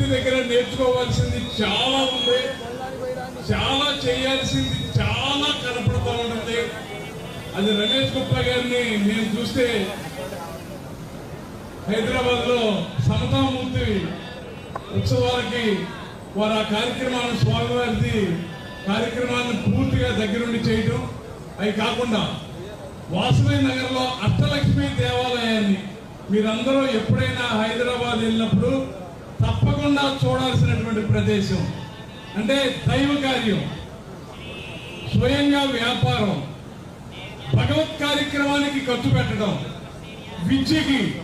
వ్యక్తి దగ్గర నేర్చుకోవాల్సింది చాలా ఉంది. చాలా చేయాల్సింది చాలా కనపడుతూ ఉంటుంది. అది రమేష్ గుప్తా గారిని నేను చూస్తే హైదరాబాద్లో సమతామూర్తి ఉత్సవాలకి వారు ఆ కార్యక్రమాన్ని స్వామివారిది కార్యక్రమాన్ని పూర్తిగా దగ్గరుండి చేయడం అవి కాకుండా వాసవి నగర్లో అష్టలక్ష్మి దేవాలయాన్ని మీరందరూ ఎప్పుడైనా హైదరాబాద్ వెళ్ళినప్పుడు తప్పకుండా చూడాల్సినటువంటి ప్రదేశం. అంటే దైవ కార్యం. స్వయంగా వ్యాపారం. భగవత్ కార్యక్రమానికి ఖర్చు పెట్టడం. విద్యకి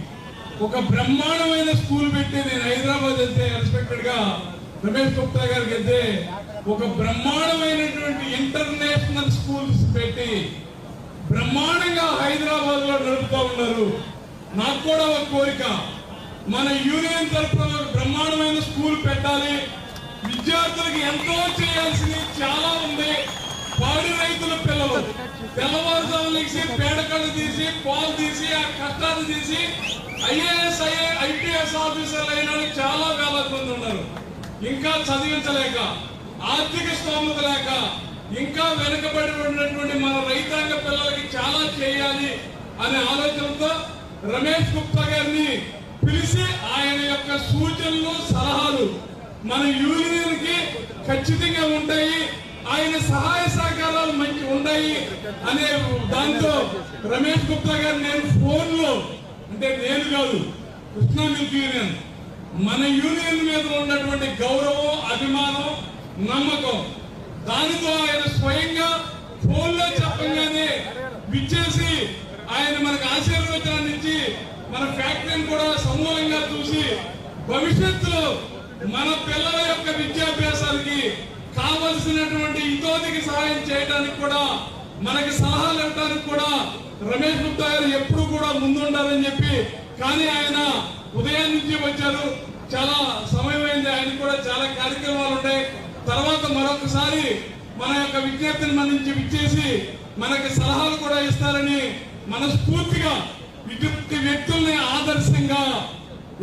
ఒక బ్రహ్మాండమైన స్కూల్ పెట్టి నేను హైదరాబాద్ వెళ్తే ఎక్స్పెక్టెడ్గా రమేష్ గుప్తా గారికి వెళ్తే ఒక బ్రహ్మాండమైనటువంటి ఇంటర్నేషనల్ స్కూల్స్ పెట్టి బ్రహ్మాండంగా హైదరాబాద్లో ఉన్నారు. నాకు కూడా ఒక కోరిక. మన యూనియన్ తరఫున బ్రహ్మాండమైన స్కూల్ పెట్టాలి. విద్యార్థులకు ఎంతో చేయాల్సింది చాలా ఉంది. పాడి రైతుల పిల్లలు తెల్లవారుజాము లేచి పేడకళ్ళు తీసి పాలు తీసి ఆ కష్టాలు తీసి ఐఏఎస్ ఐఏ ఐపీఎస్ ఆఫీసర్లు అయిన చాలా వేల మంది ఉన్నారు. ఇంకా చదివించలేక ఆర్థిక స్తోమత లేక ఇంకా వెనుకబడి ఉన్నటువంటి మన రైతాంగ పిల్లలకి చాలా చేయాలి అనే ఆలోచనతో రమేష్ గుప్తా గారిని పిలిచి ఆయన యొక్క సూచనలు సలహాలు మన యూనియన్కి ఖచ్చితంగా ఉంటాయి. ఆయన సహాయ సహకారాలు మంచి ఉన్నాయి అనే దాంతో రమేష్ గుప్తా గారు నేను ఫోన్లో అంటే నేను కాదు కృష్ణా మిల్క్ యూనియన్ మన యూనియన్ మీద ఉన్నటువంటి గౌరవం అభిమానం నమ్మకం దానితో ఆయన స్వయంగా ఫోన్లో చెప్పగానే విచ్చేసి ఆయన మనకు ఆశీర్వచనాన్ని ఇచ్చి మన ఫ్యాక్టరీని కూడా సమూలంగా చూసి భవిష్యత్తులో మన పిల్లల యొక్క విద్యాభ్యాసానికి కావలసినటువంటి ఇతోదికి సహాయం చేయడానికి కూడా మనకి సలహాలు ఇవ్వడానికి కూడా రమేష్ గుప్తా గారు ఎప్పుడు కూడా ముందుండాలని చెప్పి కానీ ఆయన ఉదయం నుంచి వచ్చారు. చాలా సమయం అయింది ఆయన కూడా చాలా కార్యక్రమాలు ఉన్నాయి తర్వాత మరొకసారి మన యొక్క విజ్ఞప్తిని మన నుంచి విచ్చేసి మనకి సలహాలు కూడా ఇస్తారని మనస్ఫూర్తిగా ఇటువంటి వ్యక్తుల్ని ఆదర్శంగా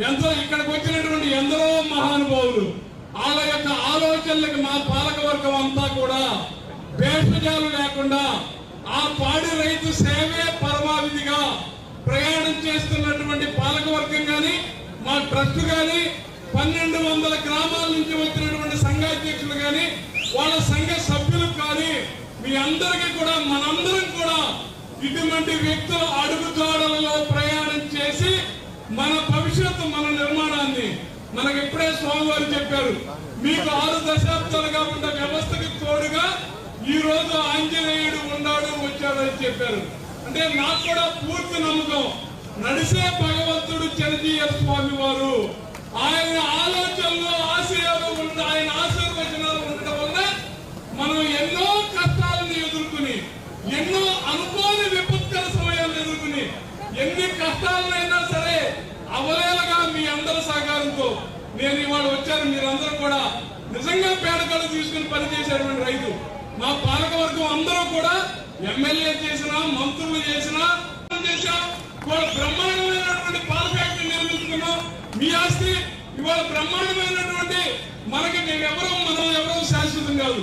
ఎంతో ఇక్కడికి వచ్చినటువంటి ఎందరో మహానుభావులు వాళ్ళ యొక్క ఆలోచనలకు మా పాలకవర్గం అంతా కూడా భేషజాలు లేకుండా ఆ పాడి రైతు సేవే పరమావిధిగా ప్రయాణం చేస్తున్నటువంటి పాలకవర్గం కానీ మా ట్రస్ట్ కానీ పన్నెండు వందల గ్రామాల నుంచి వచ్చినటువంటి సంఘాధ్యక్షులు కానీ వాళ్ళ సంఘ సభ్యులు కానీ మీ అందరికీ కూడా మనందరం కూడా ఇటువంటి వ్యక్తుల అడుగుజాడలలో ప్రయాణం చేసి మన భవిష్యత్తు మన నిర్మాణాన్ని మనకు ఇప్పుడే స్వామివారు చెప్పారు. మీకు ఆరు దశాబ్దాలుగా ఉన్న వ్యవస్థకి తోడుగా ఈ రోజు ఆంజనేయుడు ఉన్నాడు వచ్చాడు అని చెప్పారు. అంటే నాకు కూడా పూర్తి నమ్మకం. నడిసే భగవంతుడు చిరంజీవి స్వామి వారు. ఆయన ఆలోచనలు ఆశయాలు ఉన్న ఆయన ఆశ ఎన్ని కష్టాలైనా సరే అవలేలగా మీ అందరి సహకారంతో నేను ఇవాళ వచ్చాను. మీరందరూ కూడా నిజంగా పేడకలు తీసుకుని పనిచేసేటువంటి రైతు. మా పాలకవర్గం అందరూ కూడా ఎమ్మెల్యే చేసినా మంత్రులు చేసినా చేసా ఇవాళ బ్రహ్మాండమైనటువంటి పాల ఫ్యాక్టరీ నిర్మించుకున్నాం మీ ఆస్తి ఇవాళ బ్రహ్మాండమైనటువంటి మనకి మేమెవరూ మనం ఎవరో శాశ్వతం కాదు.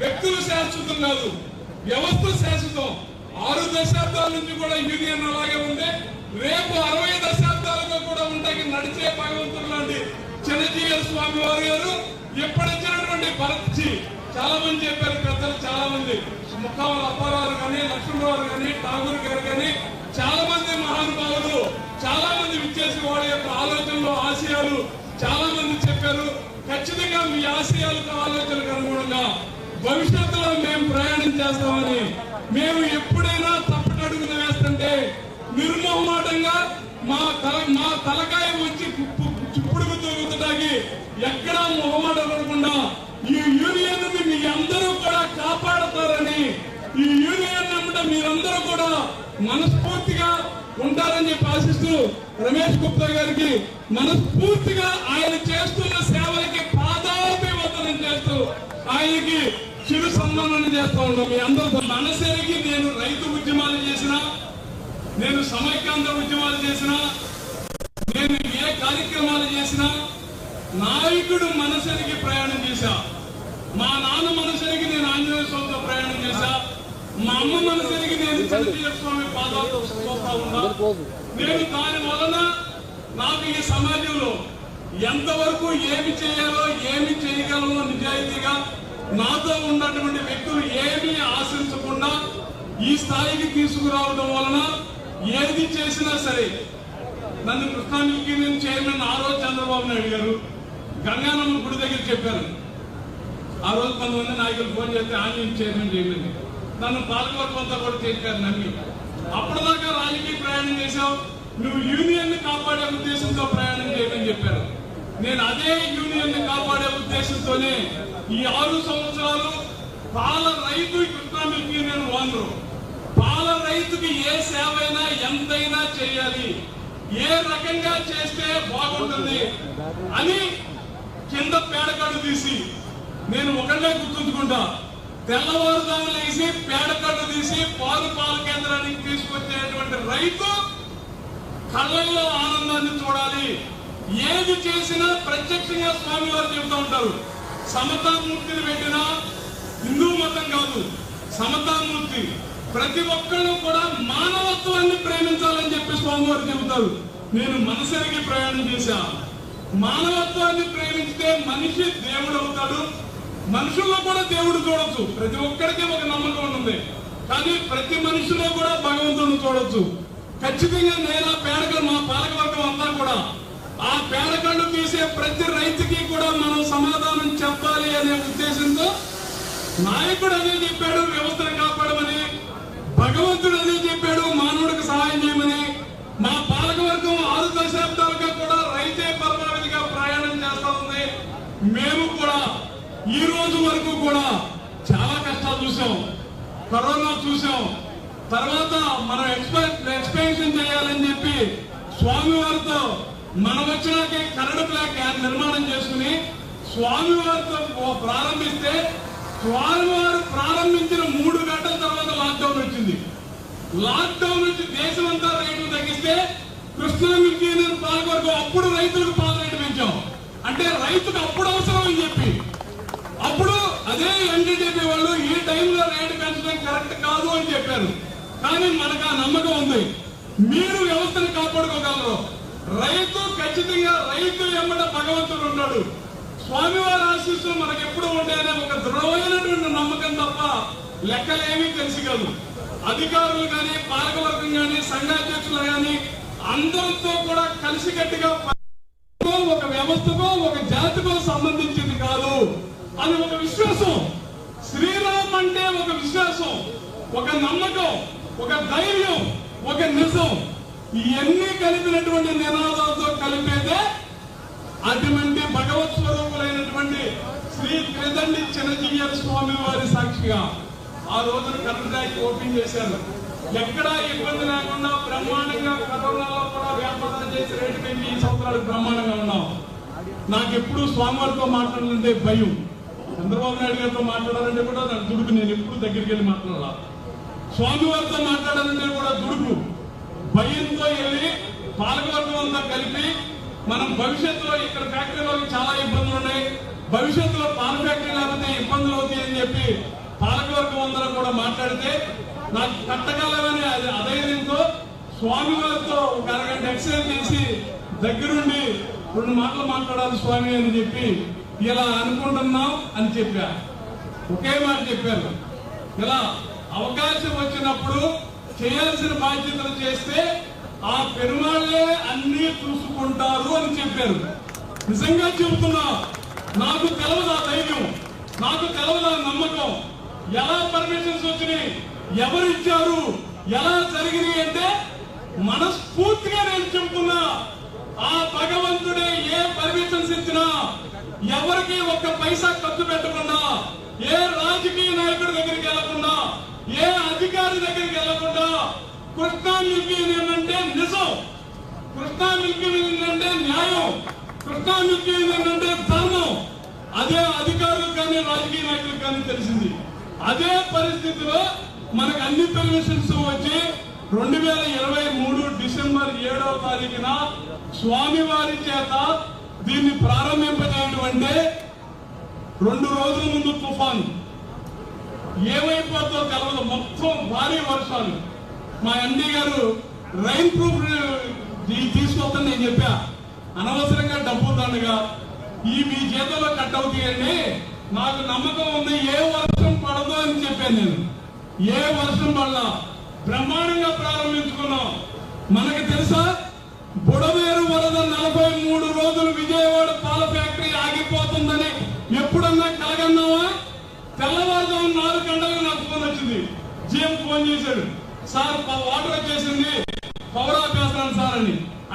వ్యక్తులు శాశ్వతం కాదు. వ్యవస్థ శాశ్వతం. ఆరు దశాబ్దాల నుంచి కూడా యూనియన్ అలాగే ఉంది. రేపు అరవై దశాబ్దాలుగా కూడా ఉంటాయి నడిచే భగవంతుడు లాంటి చిన్నజీవ స్వామి వారి గారు. ఎప్పుడొచ్చినటువంటి భరత్జీ చాలా మంది చెప్పారు పెద్దలు చాలా మంది ముఖాముల అప్పారావు కానీ లక్ష్మణరావు కానీ ఠాగూర్ గారు కానీ చాలా మంది మహానుభావులు చాలా మంది విచ్చేసి వాళ్ళ యొక్క ఆలోచనలు ఆశయాలు చాలా మంది చెప్పారు. ఖచ్చితంగా మీ ఆశయాలకు ఆలోచనలకు అనుగుణంగా భవిష్యత్తులో మేము ప్రయాణం చేస్తామని మేము ఎప్పుడైనా తప్పటడుగులు వేస్తుంటే నిర్మోహమాటంగా మా తల మా తలకాయ వచ్చి కుప్పు- చుప్పుడుకు తొలుగుతాకి ఎక్కడా మొహమాట పడకుండా ఈ యూనియన్ మీ అందరూ కూడా కాపాడతారని ఈ యూనియన్ నమ్మట మీరందరూ కూడా మనస్ఫూర్తిగా ఉంటారని చెప్పి ఆశిస్తూ రమేష్ గుప్తా గారికి మనస్ఫూర్తిగా ఆయన చేస్తున్న సేవలకి పాదాభివందనం చేస్తూ ఆయనకి చిరు సన్మానాన్ని చేస్తా ఉన్నాం మీ అందరితో మనసేరికి నేను రైతు ఉద్యమాలు చేసిన నేను సమైక్యాంధ్ర ఉద్యమాలు చేసిన నేను ఏ కార్యక్రమాలు చేసినా నాయకుడు మనసరికి ప్రయాణం చేశా. మా నాన్న మనసరికి నేను ఆంజనేయ స్వామితో ప్రయాణం చేశా. మా అమ్మ మనసరికి నేను చంద్రయ్య స్వామి పాదాలతో చూస్తా ఉన్నా. నేను దాని వలన నాకు ఈ సమాజంలో ఎంతవరకు ఏమి చేయాలో ఏమి చేయగలమో నిజాయితీగా నాతో ఉన్నటువంటి వ్యక్తులు ఏమీ ఆశించకుండా ఈ స్థాయికి తీసుకురావడం వలన ఏది చేసినా సరే నన్ను కృష్ణానికి నేను చైర్మన్ ఆ రోజు చంద్రబాబు నాయుడు గారు గంగానమ్మ గుడి దగ్గర చెప్పారు. ఆ రోజు కొంతమంది నాయకులు ఫోన్ చేస్తే ఆంజనేయ చైర్మన్ చేయలేదు నన్ను పాలకవర్గం అంతా కూడా చేశారు నమ్మి. అప్పటిదాకా రాజకీయ ప్రయాణం చేశావు. నువ్వు యూనియన్ని కాపాడే ఉద్దేశంతో ప్రయాణం చేయమని చెప్పారు. నేను అదే యూనియన్ని కాపాడే ఉద్దేశంతోనే ఈ ఆరు సంవత్సరాలు పాల రైతు కృష్ణా మిల్క్ యూనియన్ ఓనరు పాల రైతుకి ఏ సేవ అయినా ఎంతైనా చేయాలి. ఏ రకంగా చేస్తే బాగుంటుంది అని కింద పేడకాడు తీసి నేను ఒకళ్ళే గుర్తుంచుకుంటా. తెల్లవారుదాము లేసి పేడకడు తీసి పాలు పాల కేంద్రానికి తీసుకొచ్చేటువంటి రైతు కళ్ళల్లో ఆనందాన్ని చూడాలి. ఏది చేసినా ప్రత్యక్షంగా స్వామి వారు చెబుతూ ఉంటారు. సమతామూర్తిని పెట్టిన హిందూ మతం కాదు సమతామూర్తి. ప్రతి ఒక్కళ్ళు కూడా మానవత్వాన్ని ప్రేమించాలని చెప్పి స్వామివారు చెబుతారు. నేను మనసరికి ప్రయాణం చేశా. మానవత్వాన్ని ప్రేమించితే మనిషి దేవుడు అవుతాడు మనుషుల్లో కూడా దేవుడు చూడొచ్చు. ప్రతి ఒక్కరికి ఒక నమ్మకం ఉంటుంది. కానీ ప్రతి మనిషిలో కూడా భగవంతుడు చూడొచ్చు. ఖచ్చితంగా నేల పేడకలు మా పాలకవర్గం అంతా కూడా ఆ పేడకళ్ళు తీసే ప్రతి రైతుకి కూడా మనం సమాధానం చెప్పాలి అనే ఉద్దేశంతో నాయకుడు అదే చెప్పాడు వ్యవస్థను కాపాడమని భగవంతుడు అదే చెప్పాడు మానవుడికి సహాయం చేయమని. మా పాలకవర్గం ఆరు దశాబ్దాలుగా కూడా రైతే పరమావధిగా ప్రయాణం చేస్తా ఉంది. మేము కూడా ఈ రోజు వరకు కూడా చాలా కష్టాలు చూసాం కరోనా చూసాం. తర్వాత మనం ఎక్స్పెన్షన్ చేయాలని చెప్పి స్వామివారితో మనం వచ్చినాకే కరడు బ్లాక్ నిర్మాణం చేసుకుని స్వామివారితో ప్రారంభిస్తే స్వామివారు ప్రారంభించిన మూడు గంటల తర్వాత లాక్డౌన్ వచ్చింది. లాక్డౌన్ నుంచి దేశం అంతా రేట్లు తగ్గిస్తే కృష్ణా మిల్క్ యూనియన్ పాల్గొరకు అప్పుడు రైతులకు పాల రేటు పెంచాం. అంటే రైతుకు అప్పుడు అవసరం అని చెప్పి. అప్పుడు అదే ఎన్డీటీపీ వాళ్ళు ఈ టైంలో రేటు పెంచడం కరెక్ట్ కాదు అని చెప్పారు. కానీ మనకు ఆ నమ్మకం ఉంది. మీరు వ్యవస్థను కాపాడుకోగలరు. రైతు ఖచ్చితంగా రైతు ఎమ్మట భగవంతుడు ఉన్నాడు. స్వామివారి ఆశీస్సులు మనకు ఎప్పుడు ఉంటాయనే ఒక దృఢమైనటువంటి నమ్మకం తప్ప లెక్కలేమీ తెలిసి కాదు. అధికారులు కానీ పాలకవర్గం కానీ సంఘాధ్యక్షులు కానీ అందరితో కూడా కలిసికట్టుగా ఒక వ్యవస్థకో ఒక జాతికో సంబంధించింది కాదు అది ఒక విశ్వాసం. శ్రీరామ్ అంటే ఒక విశ్వాసం ఒక నమ్మకం ఒక ధైర్యం ఒక నిజం. ఇవన్నీ కలిపినటువంటి నినాదాలతో కలిపేదే అటువంటి భగవత్ స్వరూపులైనటువంటి శ్రీ క్రిదండి చిన్నజీయర్ స్వామి వారి సాక్షిగా ఆ రోజున కర్ణాటక ఓపెన్ చేశారు. ఎక్కడా ఇబ్బంది లేకుండా బ్రహ్మాండంగా కరోనాలో కూడా వ్యాపారం చేసి రేటు పెంచి ఈ సంవత్సరాలు బ్రహ్మాండంగా ఉన్నాం. నాకు ఎప్పుడు స్వామివారితో మాట్లాడాలంటే భయం. చంద్రబాబు నాయుడు గారితో మాట్లాడాలంటే కూడా నాకు దుడుకు. నేను ఎప్పుడు దగ్గరికి వెళ్ళి మాట్లాడాల? స్వామివారితో మాట్లాడాలంటే కూడా దుడుకు. భయం పాలకవర్గం అంతా కలిపి మనం భవిష్యత్తులో ఇక్కడ ఫ్యాక్టరీలోకి చాలా ఇబ్బందులు ఉన్నాయి. భవిష్యత్తులో పాల ఫ్యాక్టరీ లేకపోతే ఇబ్బందులు అవుతాయి అని చెప్పి పాలకవర్గం అందరూ కూడా మాట్లాడితే నాకు కట్టగలమని అది అధైర్యంతో స్వామి వారితో ఒక అరగంట ఎక్సైజ్ చేసి దగ్గరుండి రెండు మాటలు మాట్లాడాలి స్వామి అని చెప్పి ఇలా అనుకుంటున్నాం అని చెప్పా. ఒకే మాట చెప్పారు ఇలా అవకాశం వచ్చినప్పుడు చేయాల్సిన బాధ్యతలు చేస్తే ఆ పెరుమాళ్ళే అన్ని చూసుకుంటారు అని చెప్పారు. నిజంగా చెబుతున్నా నాకు తెలవదు ఆ ధైర్యం? నాకు తెలవదు ఆ నమ్మకం? ఎలా పర్మిషన్స్ వచ్చినాయి? ఎవరు ఇచ్చారు? ఎలా జరిగినాయి అంటే మనస్ఫూర్తిగా నేను చెబుతున్నా ఆ భగవంతుడే ఏ పర్మిషన్స్ ఇచ్చినా ఎవరికి ఒక్క పైసా ఖర్చు పెట్టకుండా ఏ రాజకీయ నాయకుడి దగ్గరికి వెళ్ళకుండా ఏ అధికారి దగ్గరికి వెళ్ళకుండా కృష్ణా మిల్క్ యూనియన్ అంటే నిజం. కృష్ణా మిల్క్ యూనియన్ అంటే న్యాయం. కృష్ణా మిల్క్ యూనియన్ అంటే ధర్మం. అదే అధికారులు కానీ రాజకీయ నాయకులు కానీ తెలిసింది. అదే పరిస్థితిలో మనకు అన్ని పర్మిషన్స్ వచ్చి రెండు వేల ఇరవై మూడు డిసెంబర్ ఏడవ తారీఖున స్వామివారి చేత దీన్ని ప్రారంభింపజేయడం అంటే రెండు రోజుల ముందు తుఫాను. ఏమైపోతో తెలవదు. మొత్తం భారీ వర్షాలు. మా ఎండి గారు రైన్ ప్రూఫ్ తీసుకొస్తాను నేను చెప్పా. అనవసరంగా డబ్బు దండగా ఈ మీ చేతుల్లో కట్ అవుతాయండి. నాకు నమ్మకం ఉంది. ఏ వర్షం పడదు అని చెప్పాను నేను. ఏ వర్షం పడలా. బ్రహ్మాండంగా ప్రారంభించుకున్నాం. మనకి తెలుసా? బుడమేరు వరద నలభై మూడు రోజులు విజయవాడ పాల ఫ్యాక్టరీ ఆగిపోతుందని ఎప్పుడన్నా కలగన్నావా? తెల్లవారుజాము నాలుగు గంటలకు నాకు ఫోన్ వచ్చింది. జిఎం ఫోన్ చేశాడు. సార్ ప- వాటర్ వచ్చేసింది. పవర్ ఆపేస్తాను సార్ అని.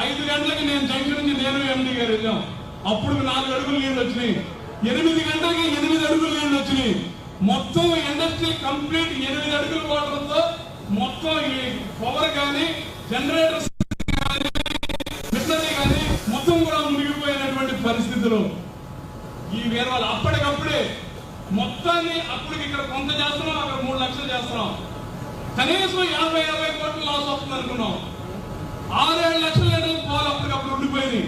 ఐదు గంటలకి నేను జంక్షన్ నుంచి నేను ఎండి గారు వెళ్ళాం. అప్పుడు నాలుగు అడుగులు నీళ్ళు వచ్చినాయి. ఎనిమిది గంటలకి ఎనిమిది అడుగులు నీళ్ళు వచ్చినాయి. మొత్తం ఇండస్ట్రీ కంప్లీట్ ఎనిమిది అడుగుల వాటర్తో మొత్తం ఈ పవర్ కానీ జనరేటర్స్ మిషనరీ కానీ మొత్తం కూడా మునిగిపోయినటువంటి పరిస్థితులు ఈ వేరే వాళ్ళు అప్పటికప్పుడే మొత్తాన్ని అప్పటికి ఇక్కడ కొంత చేస్తున్నాం అక్కడ మూడు లక్షలు చేస్తున్నాం. కనీసం యాభై యాభై కోట్లు లాస్ వస్తుంది అనుకున్నాం. ఆరేడు లక్షల లీటర్ల పాలు అప్పటికప్పుడు ఉండిపోయింది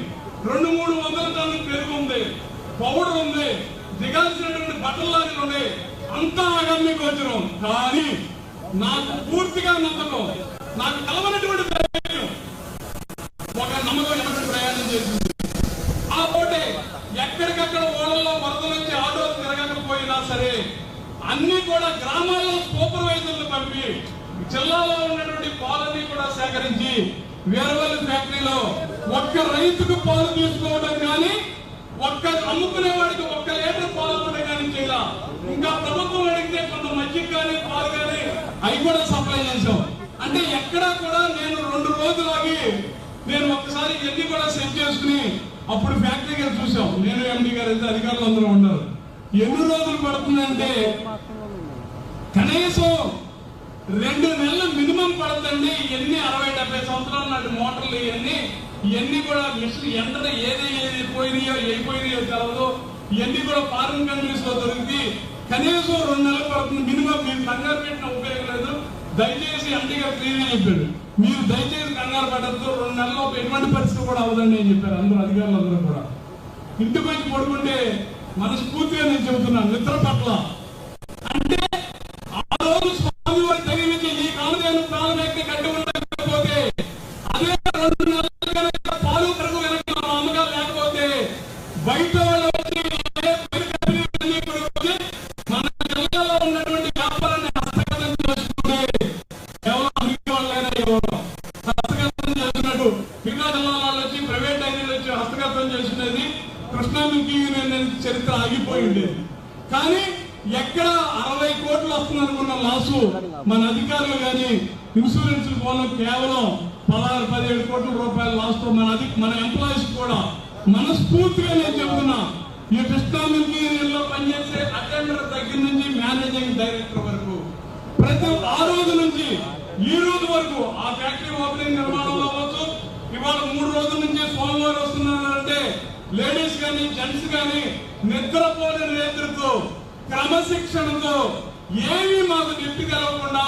రెండు మూడు వందల టన్నుల పెరుగు ఉంది పౌడర్ ఉంది దిగాల్సినటువంటి బట్టల లారీలు ఉన్నాయి. అంతా ఆగమ్య గోచరం. కానీ నాకు పూర్తిగా నమ్మకం. నాకు కలవనటువంటి ధైర్యం ఒక నమ్మకం ఎటువంటి ప్రయాణం చేసింది ఆ పోటే ఎక్కడికక్కడ ఓడల్లో వరదలు వచ్చి ఆటోలు తిరగకపోయినా సరే అన్ని కూడా గ్రామాల్లో సూపర్వైజర్లు పంపి జిల్లాలో ఉన్నటువంటి పాలని కూడా సేకరించి వేరవల్లి ఫ్యాక్టరీలో ఒక్క రైతుకు పాలు తీసుకోవడం కానీ ఒక్క అమ్ముకునే వాడికి ఒక్క లీటర్ పాలు అమ్మడం కానీ చేయాల? ఇంకా ప్రభుత్వం అడిగితే కొంత మజ్జిగ కానీ పాలు కానీ అవి కూడా సప్లై చేసాం అంటే ఎక్కడా కూడా నేను రెండు రోజులు ఆగి నేను ఒకసారి ఎన్ని కూడా సెట్ చేసుకుని అప్పుడు ఫ్యాక్టరీ గారు చూసాం నేను ఎండి గారు అయితే అధికారులు అందరూ ఉన్నారు. ఎన్ని రోజులు పడుతుందంటే కనీసం రెండు నెలలు మినిమం పడుతుంది. ఎన్ని అరవై డెబ్బై సంవత్సరాలు నాటి మోటార్లు ఇవన్నీ ఇవన్నీ కూడా మిషన్ ఎంత ఏది ఏది పోయినాయో అయిపోయినాయో తెలవదు. ఇవన్నీ కూడా ఫారిన్ కంట్రీస్లో దొరికి కనీసం రెండు నెలలు పడుతుంది. మినిమం మీరు కంగారు పెట్టిన ఉపయోగం లేదు. దయచేసి అంటిగా క్లీన్ చెప్పాడు. మీరు దయచేసి కంగారు పడద్దు. రెండు నెలల్లో ఎటువంటి పరిస్థితి కూడా అవదండి అని చెప్పారు అందరూ అధికారులు అందరూ కూడా. ఇంటికి వచ్చి పడుకుంటే మనస్ఫూర్తిగా నేను చెబుతున్నాను నిద్ర పట్ల అంటే கண்டுபிடிக்க దగ్గర నుంచి మేనేజింగ్ డైరెక్టర్ వరకు ప్రతి ఆ రోజు నుంచి ఈ రోజు వరకు ఆ ఫ్యాక్టరీ ఓపెనింగ్ నిర్మాణంలో అవ్వచ్చు. ఇవాళ మూడు రోజుల నుంచి సోమవారం వస్తున్నారంటే లేడీస్ కానీ జెంట్స్ కానీ నిద్రపోని నేతృత్వం క్రమశిక్షణతో ఏమీ మాకు చెప్పి కలగకుండా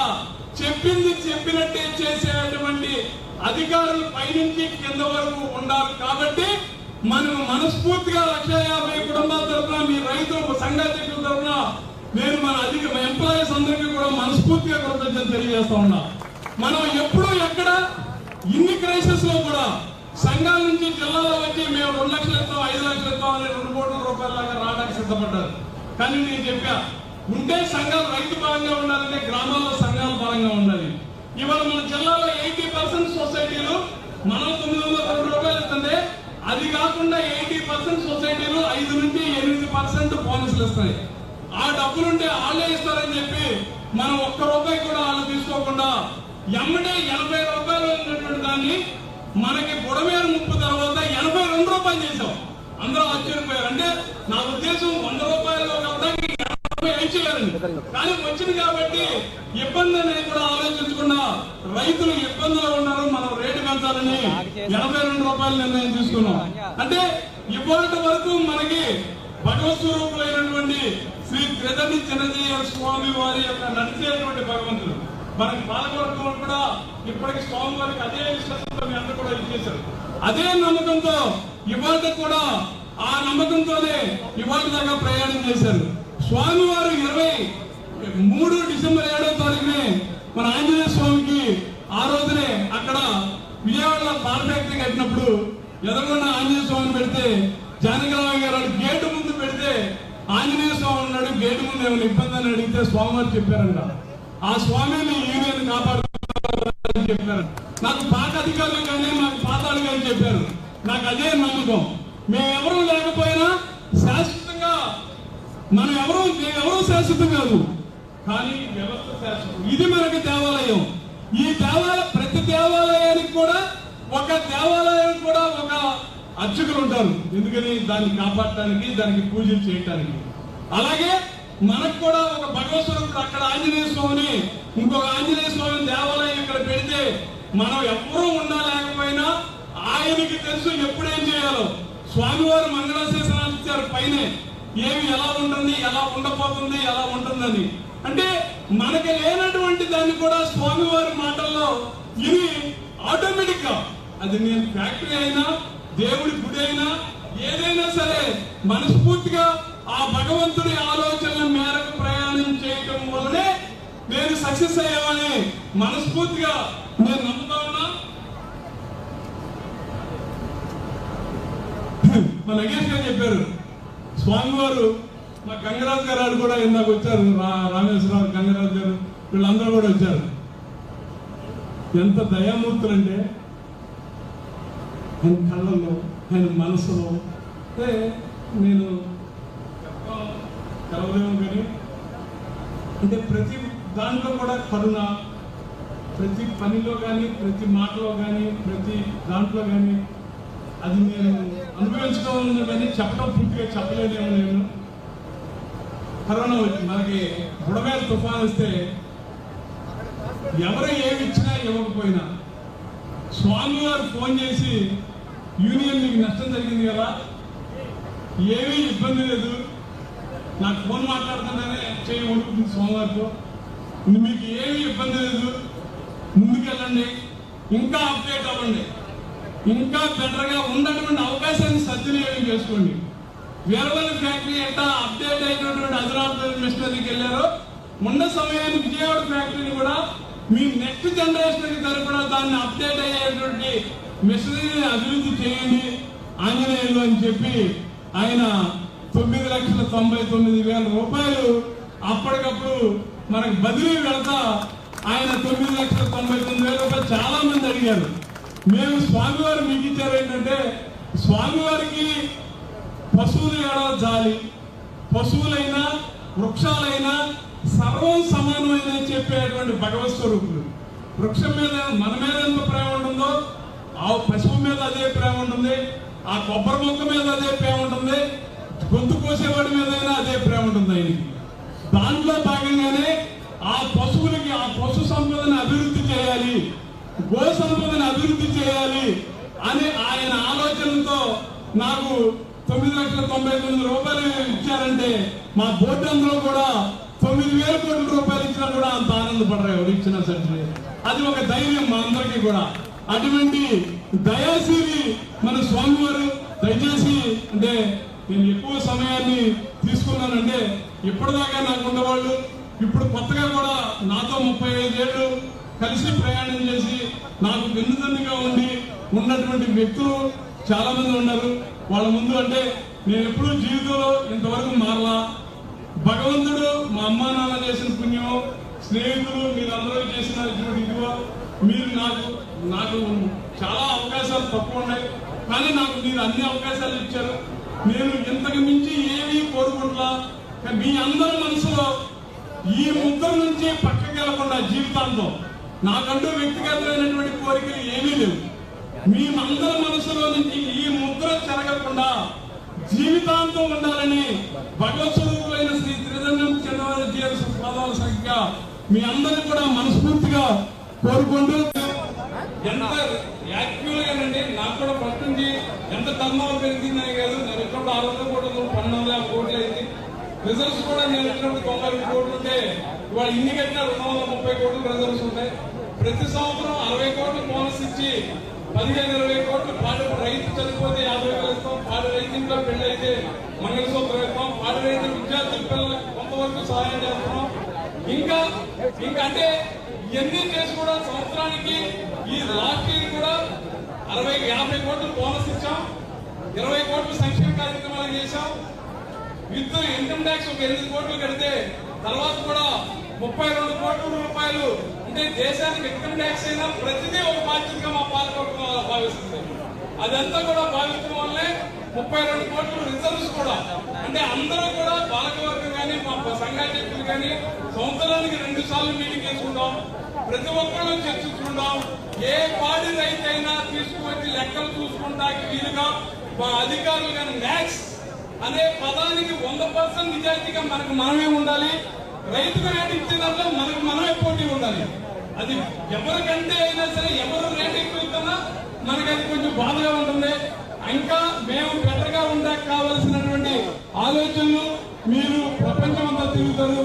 చెప్పింది చెప్పినట్టే చేసేటువంటి అధికారులు పైనుంచి కింద వరకు ఉండాలి కాబట్టి మనం మనస్ఫూర్తిగా లక్ష యాభై కుటుంబాల తరఫున మీ రైతు సంఘ తరఫున నేను మన అధిక ఎంప్లాయీస్ అందరికీ కూడా మనస్ఫూర్తిగా కృతజ్ఞత తెలియజేస్తా ఉన్నా. మనం ఎప్పుడూ ఎక్కడ ఇన్ని క్రైసిస్లో కూడా సంఘాల నుంచి జిల్లాలో వచ్చి మేము రెండు లక్షలు ఇస్తాం ఐదు లక్షలు ఇస్తాం అనే రెండు కోట్ల రూపాయల దాకా రావడానికి సిద్ధపడ్డారు. కానీ నేను చెప్పా ఉంటే సంఘాలు రైతు బలంగా ఉండాలంటే గ్రామాల్లో సంఘాలు బలంగా ఉండాలి. ఇవాళ మన జిల్లాలో ఎయిటీ పర్సెంట్ సొసైటీలు మనం తొమ్మిది వందల రెండు రూపాయలు ఇస్తుంటే అది కాకుండా ఎయిటీ పర్సెంట్ సొసైటీలు ఐదు నుంచి ఎనిమిది పర్సెంట్ బోనస్లు ఇస్తాయి ఆ డబ్బులుంటే వాళ్ళే ఇస్తారని చెప్పి మనం ఒక్క రూపాయి కూడా వాళ్ళు తీసుకోకుండా ఎమ్మటే ఎనభై రూపాయలు ఉన్నటువంటి దాన్ని మనకి బుడమేరు ముప్పు తర్వాత ఎనభై రెండు రూపాయలు చేసాం అందరూ ఆశ్చర్యపోయారు. అంటే నా ఉద్దేశం వంద రూపాయలు కాబట్టి ఎనభై కానీ వచ్చింది కాబట్టి ఇబ్బంది అనేది కూడా ఆలోచించకుండా రైతులు ఇబ్బందులు ఉన్నారు మనం రేటు పెంచాలని ఎనభై రెండు రూపాయలు నిర్ణయం తీసుకున్నాం. అంటే ఇప్పటి వరకు మనకి భగవత్ స్వరూపులైనటువంటి శ్రీ క్రిదని చిన్నజీయ స్వామి వారి యొక్క నడిచేటువంటి భగవంతుడు. మనకి పాలకవర్గం కూడా ఇప్పటికి స్వామి వారికి అదే విశ్వాసంతో మీ అందరూ కూడా ఇచ్చేశారు. అదే నమ్మకంతో ఇవాళ కూడా ఆ నమ్మకంతోనే ఇవాళ దాకా ప్రయాణం చేశారు. స్వామివారు ఇరవై మూడు డిసెంబర్ ఏడవ తారీఖునే మన ఆంజనేయ స్వామికి ఆ రోజునే అక్కడ విజయవాడలో పాల ఫ్యాక్టరీ కట్టినప్పుడు ఎదురుకున్న ఆంజనేయ స్వామిని పెడితే జానకరావు గారు గేటు ముందు పెడితే ఆంజనేయ స్వామి ఉన్నాడు గేటు ముందు ఏమైనా ఇబ్బంది అని అడిగితే స్వామివారు చెప్పారంట. ఆ స్వామిని ఈరోజు కాపాడుతున్నారని చెప్పారు. నాకు పాత అధికారులు కానీ నాకు పాతాలు కానీ చెప్పారు. నాకు అదే నమ్మకం. మేమెవరూ లేకపోయినా శాశ్వతంగా మనం ఎవరు ఎవరూ శాశ్వతం కాదు. కానీ వ్యవస్థ శాశ్వతం. ఇది మనకి దేవాలయం. ఈ దేవాలయ ప్రతి దేవాలయానికి కూడా ఒక దేవాలయం కూడా ఒక అర్చకులు ఉంటారు ఎందుకని? దాన్ని కాపాడటానికి దానికి పూజలు చేయటానికి. అలాగే మనకు కూడా ఒక భగవస్వరూపుడు అక్కడ ఆంజనేయ స్వామిని ఇంకొక ఆంజనేయ స్వామి దేవాలయం ఇక్కడ పెడితే మనం ఎవరూ ఉన్నా లేకపోయినా ఆయనకి తెలుసు ఎప్పుడేం చేయాలో. స్వామివారు మంగళాశాసనాలు ఇచ్చారు పైనే. ఏమి ఎలా ఉంటుంది ఎలా ఉండబోతుంది ఎలా ఉంటుందని. అంటే మనకి లేనటువంటి దాన్ని కూడా స్వామివారి మాటల్లో ఇది ఆటోమేటిక్గా అది నేను ఫ్యాక్టరీ అయినా దేవుడి గుడైనా ఏదైనా సరే మనస్ఫూర్తిగా ఆ భగవంతుడి ఆలోచనల మేరకు ప్రయాణం చేయటం వల్లనే నేను సక్సెస్ అయ్యామని మనస్ఫూర్తిగా నేను నమ్ముతా ఉన్నా. మా నగేష్ గారు చెప్పారు స్వామివారు మా గంగరాజు గారు కూడా ఇందాక వచ్చారు రామేశ్వరరావు గంగరాజు గారు వీళ్ళందరూ కూడా వచ్చారు. ఎంత దయామూర్తులు అంటే ఆయన కళ్ళల్లో ఆయన మనసులో. అంటే నేను కలవలేము కానీ అంటే ప్రతి దాంట్లో కూడా కరుణ ప్రతి పనిలో కానీ ప్రతి మాటలో కానీ ప్రతి దాంట్లో కానీ అది నేను అనుభవించుకోవాలని కానీ చెప్పడం పూర్తిగా చెప్పలేదేమో నేను. కరోనా వచ్చి మనకి బుడమేల తుఫాన్ వస్తే ఎవరు ఏమి ఇచ్చినా ఇవ్వకపోయినా స్వామివారు ఫోన్ చేసి యూనియన్ మీకు నష్టం జరిగింది కదా. ఏమీ ఇబ్బంది లేదు. నాకు ఫోన్ మాట్లాడుతుంటేనే చేయి వణుకుతుంది సోమవారితో మీకు ఏమీ ఇబ్బంది లేదు. ముందుకెళ్ళండి. ఇంకా అప్డేట్ అవ్వండి. ఇంకా బెటర్గా ఉన్నటువంటి అవకాశాన్ని సద్వినియోగం చేసుకోండి. వీరవల్లి ఫ్యాక్టరీ ఎంత అప్డేట్ అయినటువంటి అజరాబాద్ మిషనరీకి వెళ్ళారో ఉన్న సమయానికి విజయవాడ ఫ్యాక్టరీని కూడా మీ నెక్స్ట్ జనరేషన్కి తరపున దాన్ని అప్డేట్ అయ్యేటువంటి మిషనరీని అభివృద్ధి చేయండి ఆంజనేయులు అని చెప్పి ఆయన తొమ్మిది లక్షల తొంభై తొమ్మిది వేల రూపాయలు అప్పటికప్పుడు మనకు బదిలీ వెళతా ఆయన తొమ్మిది లక్షల తొంభై తొమ్మిది వేల రూపాయలు చాలా మంది అడిగారు. మేము స్వామివారు మీకు ఇచ్చారు ఏంటంటే స్వామివారికి పశువులు ఏడా జాలి? పశువులైనా వృక్షాలైనా సర్వం సమానమైన చెప్పేటువంటి భగవత్ స్వరూపులు. వృక్షం మీద మన మీద ఎంత ప్రేమ ఉంటుందో ఆ పశువు మీద అదే ప్రేమ ఉంటుంది ఆ కొబ్బరి ముక్క మీద అదే ప్రేమ ఉంటుంది గొంతు కోసేవాడి మీద అదే ప్రేమ ఉంటుంది ఆయనకి. దాంట్లో భాగంగానే ఆ పశువులకి ఆ పశు సంపదను అభివృద్ధి చేయాలి గో సంపదను అభివృద్ధి చేయాలి అని ఆయన ఆలోచనతో నాకు తొమ్మిది లక్షల తొంభై తొమ్మిది రూపాయలు ఇచ్చారంటే మా బోర్డు అందులో కూడా తొమ్మిది వేల కోట్ల రూపాయలు ఇచ్చినా కూడా అంత ఆనందపడరు ఎవరు ఇచ్చినా సరే. అది ఒక ధైర్యం మా అందరికీ కూడా. అటువంటి దయాశీలి మన స్వామివారు దయచేసి అంటే నేను ఎక్కువ సమయాన్ని తీసుకున్నానంటే ఇప్పటిదాకా నాకు ఉన్నవాళ్ళు ఇప్పుడు కొత్తగా కూడా నాతో ముప్పై ఐదేళ్ళు కలిసి ప్రయాణం చేసి నాకు వెన్నుదన్నుగా ఉండి ఉన్నటువంటి వ్యక్తులు చాలా మంది ఉన్నారు. వాళ్ళ ముందు అంటే నేను ఎప్పుడూ జీవితంలో ఇంతవరకు మారలా. భగవంతుడు మా అమ్మ నాన్న చేసిన పుణ్యం స్నేహితులు మీరందరూ చేసిన ఇటువంటి ఇదిగో మీరు నాకు నాకు చాలా అవకాశాలు తక్కువ ఉన్నాయి. కానీ నాకు మీరు అన్ని అవకాశాలు ఇచ్చారు. నేను ఇంతకు మించి ఏమీ కోరుకుంటున్నా మీ అందరి మనసులో ఈ ముద్ర నుంచి పక్కకి వెళ్ళకుండా జీవితాంతం నాకంటూ వ్యక్తిగతమైనటువంటి కోరికలు ఏమీ లేవు. మీ అందరి మనసులో నుంచి ఈ ముద్ర జరగకుండా జీవితాంతం ఉండాలని భగవత్ స్వరూపులైన శ్రీ త్రిదండం చంద్రబాబు జీవన పాదాల సంఖ్య మీ అందరిని కూడా మనస్ఫూర్తిగా కోరుకుంటూ ఎంత యాక్టివ్గా అండి నాకు కూడా ఫస్ట్ నుంచి ఎంత టర్న్ పెరిగిందని కాదు నేను ఎప్పుడు ఆరు వందల కోట్లు పన్నెండు యాభై కోట్లు అయింది. రిజల్ట్స్ కూడా నేను వచ్చినప్పుడు తొంభై రెండు కోట్లు ఉంటే ఇవాళ ఇన్ని కట్టిన రెండు వందల ముప్పై కోట్లు రిజల్ట్స్ ఉంటాయి. ప్రతి సంవత్సరం అరవై కోట్లు బోనస్ ఇచ్చి పదిహేను ఇరవై కోట్లు పాడు రైతు చనిపోతే యాభై వేలు ఇస్తాం. పాడు రైతు ఇంట్లో పెళ్ళి అయితే మంగళసూత్రం ఇస్తాం. పాడు రైతు విద్యార్థుల పిల్లలకు కొంతవరకు సహాయం చేస్తున్నాం. ఇంకా ఇంకా అంటే ఇవన్నీ చేసి కూడా సంవత్సరానికి ఈ లాస్ట్ కూడా అరవై యాభై కోట్లు బోనస్ ఇచ్చాం. ఇరవై కోట్లు సంక్షేమ కార్యక్రమాలు చేశాం. విత్ ఇన్కమ్ ట్యాక్స్ ఒక ఎనిమిది కోట్లు కడితే తర్వాత కూడా ముప్పై రెండు కోట్ల రూపాయలు. అంటే దేశానికి ఇన్కమ్ ట్యాక్స్ అయినా ప్రతిదీ ఒక బాధ్యతగా మా పాలకొట్టడం భావిస్తుంది. అదంతా కూడా భావించడం వల్లే ముప్పై రెండు కోట్ల రిజర్వ్స్ కూడా. అంటే అందరూ కూడా పాలకవర్గం కానీ మా సంఘాధ్యక్షులు కానీ సంవత్సరానికి రెండు సార్లు మీటింగ్ చేసుకుంటాం. ప్రతి ఒక్కరూ చర్చించుకుంటాం ఏ పాడి రైతైనా తీసుకువచ్చి లెక్కలు చూసుకుంటానికి వీలుగా మా అధికారులు కానీ మ్యాక్స్ అనే పదానికి వంద పర్సెంట్ నిజాయితీగా మనకు మనమే ఉండాలి. రైతుకు రేటు ఇచ్చే దాంట్లో మనకు మనమే పోటీ ఉండాలి. అది ఎవరికంటే అయినా సరే ఎవరు రేటు ఎక్కువ ఇస్తున్నా మనకి అది కొంచెం బాధగా ఉంటుంది. ఇంకా మేము బెటర్గా ఉండక కావలసినటువంటి ఆలోచనలు మీరు ప్రపంచం అంతా తిరుగుతారు.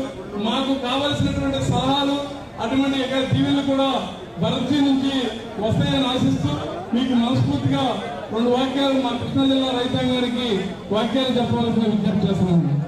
మాకు కావలసినటువంటి సలహాలు అటువంటి యొక్క దీవెనలు కూడా భరత్సి నుంచి వస్తాయని ఆశిస్తూ మీకు మనస్ఫూర్తిగా రెండు వాక్యాలు మా కృష్ణా జిల్లా రైతాంగానికి వాక్యాలు చెప్పవలసిన విజ్ఞప్తి చేస్తున్నాను.